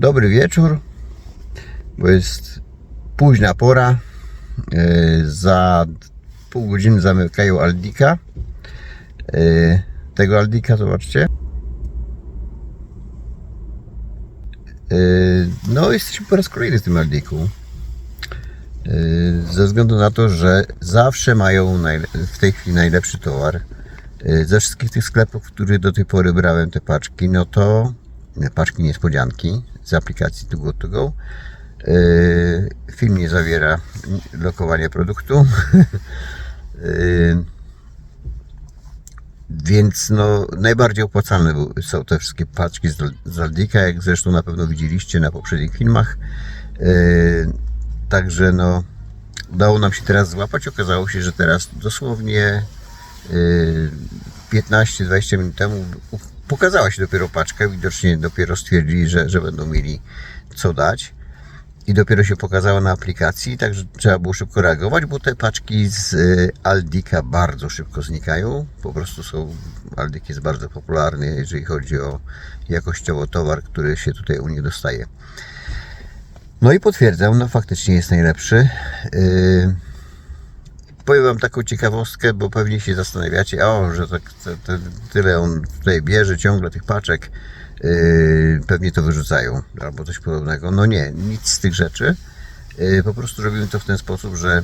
Dobry wieczór, bo jest późna pora. Yy, Za pół godziny zamykają Aldika. Yy, Tego Aldika, zobaczcie. Yy, No, jesteśmy po raz kolejny w tym Aldiku. Ze względu na to, że zawsze mają w tej chwili najlepszy towar. Ze wszystkich tych sklepów, w których do tej pory brałem te paczki, no to paczki niespodzianki z aplikacji To Go To Go. Yy, Film nie zawiera lokowania produktu. Yy, Więc no, najbardziej opłacalne są te wszystkie paczki z Al- z Aldika, jak zresztą na pewno widzieliście na poprzednich filmach. Yy, Także no, udało nam się teraz złapać. Okazało się, że teraz dosłownie yy, 15-20 minut temu pokazała się dopiero paczka. Widocznie dopiero stwierdzili, że, że będą mieli co dać. I dopiero się pokazała na aplikacji, także trzeba było szybko reagować, bo te paczki z y, Aldika bardzo szybko znikają. Po prostu są, Aldik jest bardzo popularny, jeżeli chodzi o jakościowo towar, który się tutaj u nich dostaje. No i potwierdzam, no faktycznie jest najlepszy. Yy, powiem Wam taką ciekawostkę, bo pewnie się zastanawiacie, o, że tak tyle on tutaj bierze ciągle tych paczek, yy, pewnie to wyrzucają albo coś podobnego. No nie, nic z tych rzeczy. Yy, po prostu robimy to w ten sposób, że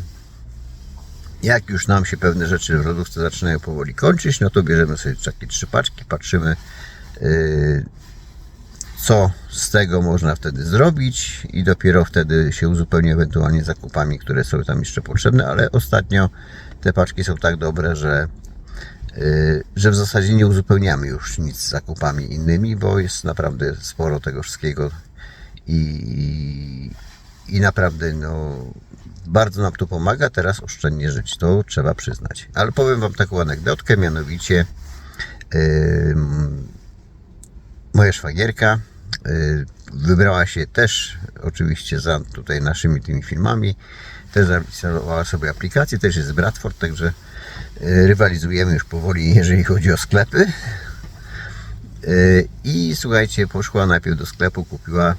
jak już nam się pewne rzeczy w lodówce zaczynają powoli kończyć, no to bierzemy sobie takie trzy paczki, patrzymy yy, co z tego można wtedy zrobić i dopiero wtedy się uzupełni ewentualnie zakupami, które są tam jeszcze potrzebne, ale ostatnio te paczki są tak dobre, że, yy, że w zasadzie nie uzupełniamy już nic zakupami innymi, bo jest naprawdę sporo tego wszystkiego i, i naprawdę no, bardzo nam to pomaga teraz oszczędnie żyć, to trzeba przyznać. Ale powiem Wam taką anegdotkę, mianowicie moja szwagierka y, wybrała się też oczywiście za tutaj naszymi tymi filmami. Też zainstalowała sobie aplikację, też jest z Bradford, także y, rywalizujemy już powoli, jeżeli chodzi o sklepy. Y, i słuchajcie, poszła najpierw do sklepu, kupiła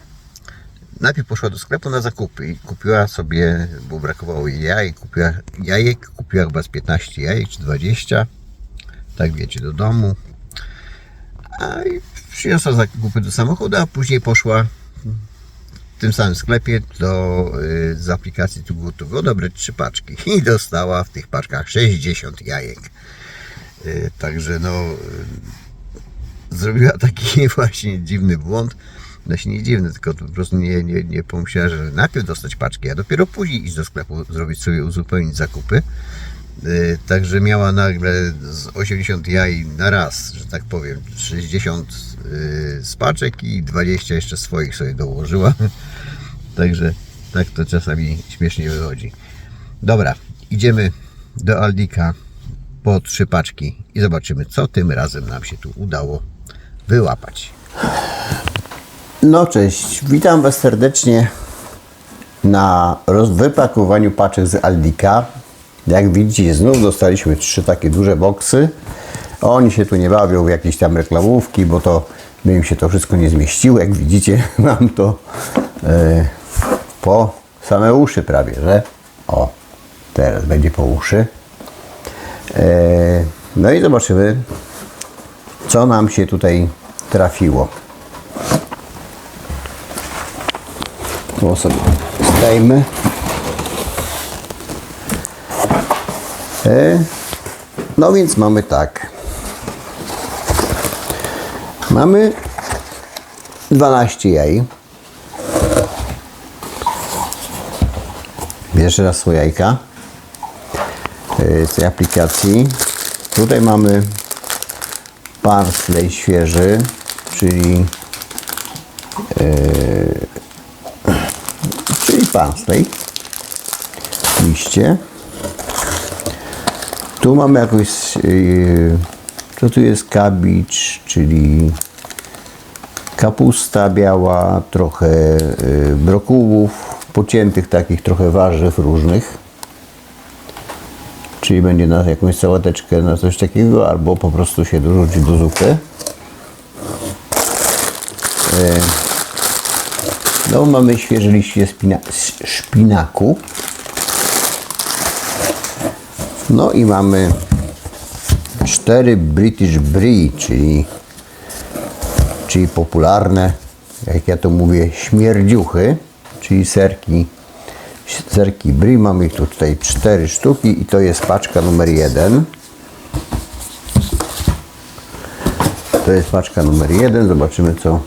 najpierw poszła do sklepu na zakupy i kupiła sobie, bo brakowało jej jajek, kupiła jajek, kupiła chyba z 15 jajek czy 20 tak wiecie, do domu a i przyniosła zakupy do samochodu, a później poszła w tym samym sklepie do, y, z aplikacji To Go To Go dobrać trzy paczki i dostała w tych paczkach 60 jajek. Y, Także no y, zrobiła taki właśnie dziwny błąd. Znaczy nie dziwny, tylko po prostu nie, nie, nie pomyślała, że najpierw dostać paczki, a dopiero później iść do sklepu, zrobić sobie, uzupełnić zakupy. Y, Także miała nagle z 80 jaj na raz, że tak powiem, 60 y, z paczek i 20 jeszcze swoich sobie dołożyła. Także tak to czasami śmiesznie wychodzi. Dobra, idziemy do Aldika po trzy paczki i zobaczymy, co tym razem nam się tu udało wyłapać. No cześć, witam Was serdecznie na wypakowaniu paczek z Aldika. Jak widzicie, znów dostaliśmy trzy takie duże boksy. Oni się tu nie bawią w jakieś tam reklamówki, bo to by im się to wszystko nie zmieściło. Jak widzicie, mam to e, po same uszy prawie, że? O, teraz będzie po uszy. E, no i zobaczymy, co nam się tutaj trafiło. To sobie zdejmę. No więc mamy tak. Mamy 12 jaj. Jeszcze raz są jajka e, z tej aplikacji. Tutaj mamy parsley świeży, czyli czyli parsley, liście. Tu mamy jakąś, yy, co tu jest kabicz, czyli kapusta biała, trochę yy, brokułów, pociętych takich trochę warzyw różnych. Czyli będzie na jakąś sałateczkę, na coś takiego, albo po prostu się dorzuci do zupy. Yy, No mamy świeże liście szpinaku. No i mamy cztery British Brie, czyli, czyli popularne, jak ja to mówię, śmierdziuchy, czyli serki, serki Brie. Mamy ich tu tutaj cztery sztuki i to jest paczka numer jeden. To jest paczka numer jeden. Zobaczymy co,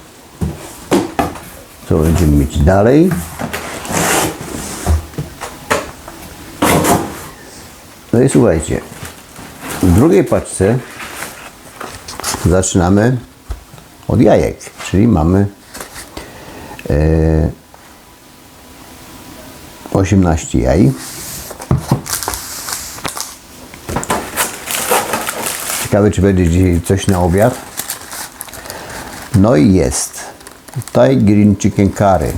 co będziemy mieć dalej. No i słuchajcie, w drugiej paczce zaczynamy od jajek, czyli mamy e, 18 jaj. Ciekawe, czy będzie dzisiaj coś na obiad. No i jest Thai Green Chicken Curry,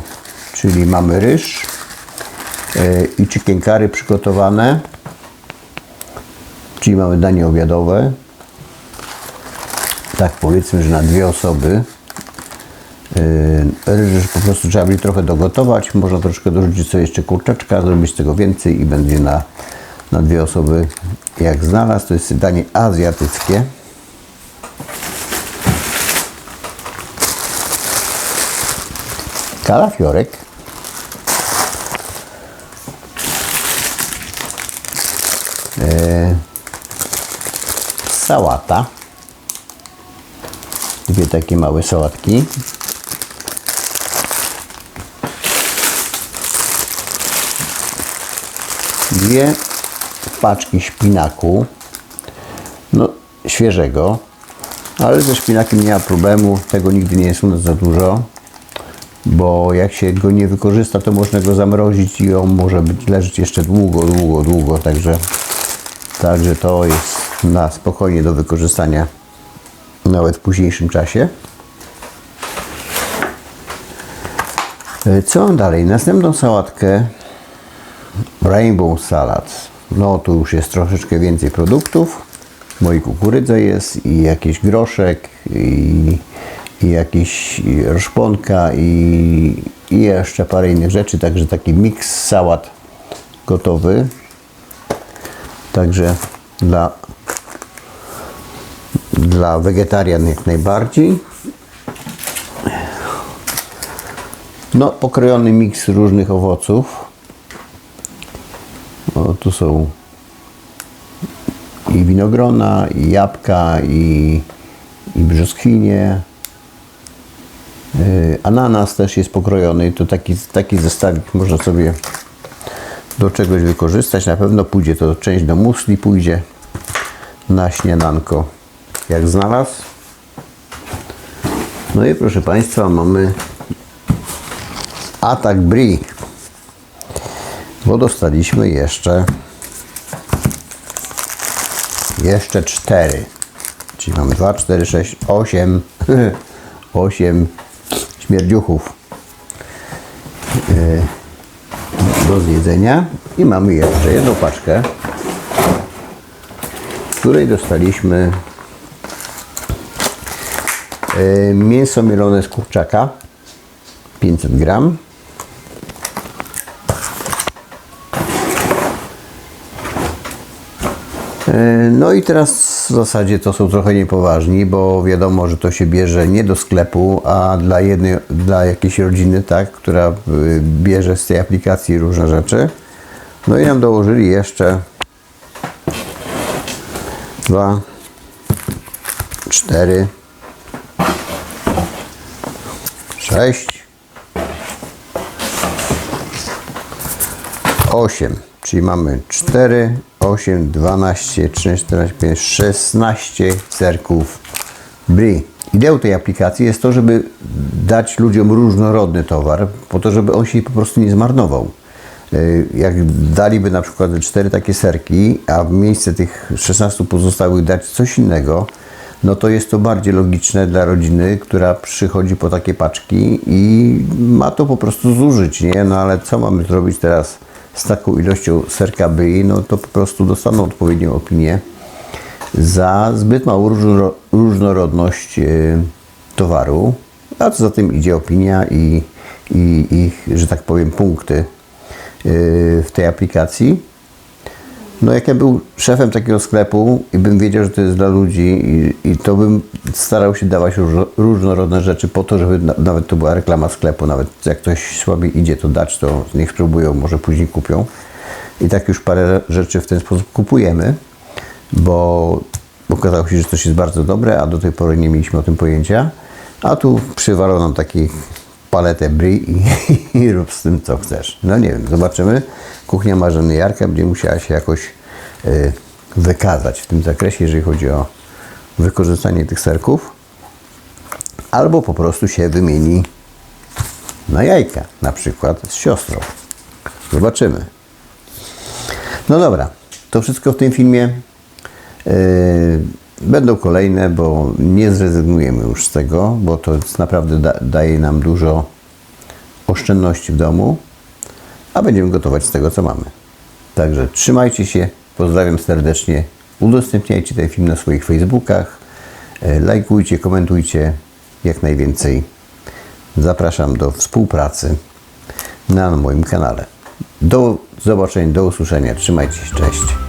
czyli mamy ryż e, i chicken curry przygotowane, czyli mamy danie obiadowe. Tak powiedzmy, że na dwie osoby. Yy, Ryż po prostu trzeba będzie trochę dogotować, można troszkę dorzucić sobie jeszcze kurczaczka, zrobić tego więcej i będzie na, na dwie osoby jak znalazł. To jest danie azjatyckie. Kalafiorek. Yy, sałata. Dwie takie małe sałatki. Dwie paczki szpinaku. No, świeżego. Ale ze szpinakiem nie ma problemu. Tego nigdy nie jest u nas za dużo. Bo jak się go nie wykorzysta, to można go zamrozić i on może być leżeć jeszcze długo, długo, długo. Także, także to jest na spokojnie do wykorzystania nawet w późniejszym czasie. E, Co mam dalej? Następną sałatkę Rainbow Salad. No tu już jest troszeczkę więcej produktów. Moi kukurydza jest i jakiś groszek i, i jakiś roszponka i, i jeszcze parę innych rzeczy. Także taki miks sałat gotowy. Także dla dla wegetarian jak najbardziej. No, pokrojony miks różnych owoców. O, tu są i winogrona, i jabłka, i, i brzoskwinie. Yy, Ananas też jest pokrojony. To taki, taki zestawik można sobie do czegoś wykorzystać. Na pewno pójdzie to część do musli, pójdzie na śniadanko jak znalazł. No i proszę Państwa, mamy atak Brie. Bo dostaliśmy jeszcze jeszcze cztery. Czyli mamy 2, 4, 6, 8 8 śmierdziuchów yy, do zjedzenia. I mamy jeszcze jedną paczkę, której dostaliśmy E, Mięso mielone z kurczaka 500 gram. E, No i teraz w zasadzie to są trochę niepoważni, bo wiadomo, że to się bierze nie do sklepu, a dla jednej, dla jakiejś rodziny, tak, która y, bierze z tej aplikacji różne rzeczy. No i nam dołożyli jeszcze dwa, cztery, 6 8 czyli mamy 4 8 12 13 14 15 16 serków Brie Ideą tej aplikacji jest to, żeby dać ludziom różnorodny towar, po to, żeby on się po prostu nie zmarnował. Y, Jak daliby na przykład cztery takie serki, a w miejsce tych 16 pozostałych dać coś innego, no to jest to bardziej logiczne dla rodziny, która przychodzi po takie paczki i ma to po prostu zużyć, nie? No ale co mamy zrobić teraz z taką ilością serka brie? No to po prostu dostaną odpowiednią opinię za zbyt małą różno- różnorodność e, towaru, a co za tym idzie opinia i, i ich, że tak powiem, punkty yy, w tej aplikacji. No jak ja był szefem takiego sklepu i bym wiedział, że to jest dla ludzi i, i to bym starał się dawać różno, różnorodne rzeczy po to, żeby na, nawet to była reklama sklepu, nawet jak ktoś słabiej idzie to dać, to niech spróbują, może później kupią. I tak już parę rzeczy w ten sposób kupujemy, bo okazało się, że coś jest bardzo dobre, a do tej pory nie mieliśmy o tym pojęcia. A tu przywalą nam taki paletę brie i, i rób z tym co chcesz. No nie wiem, zobaczymy. Kuchnia Marzeny Jarka będzie musiała się jakoś y, wykazać w tym zakresie, jeżeli chodzi o wykorzystanie tych serków. Albo po prostu się wymieni na jajka, na przykład z siostrą. Zobaczymy. No dobra, to wszystko w tym filmie. Yy, Będą kolejne, bo nie zrezygnujemy już z tego, bo to naprawdę da, daje nam dużo oszczędności w domu, a będziemy gotować z tego, co mamy. Także trzymajcie się, pozdrawiam serdecznie, udostępniajcie ten film na swoich Facebookach, e, lajkujcie, komentujcie jak najwięcej. Zapraszam do współpracy na moim kanale. Do zobaczenia, do usłyszenia. Trzymajcie się, cześć.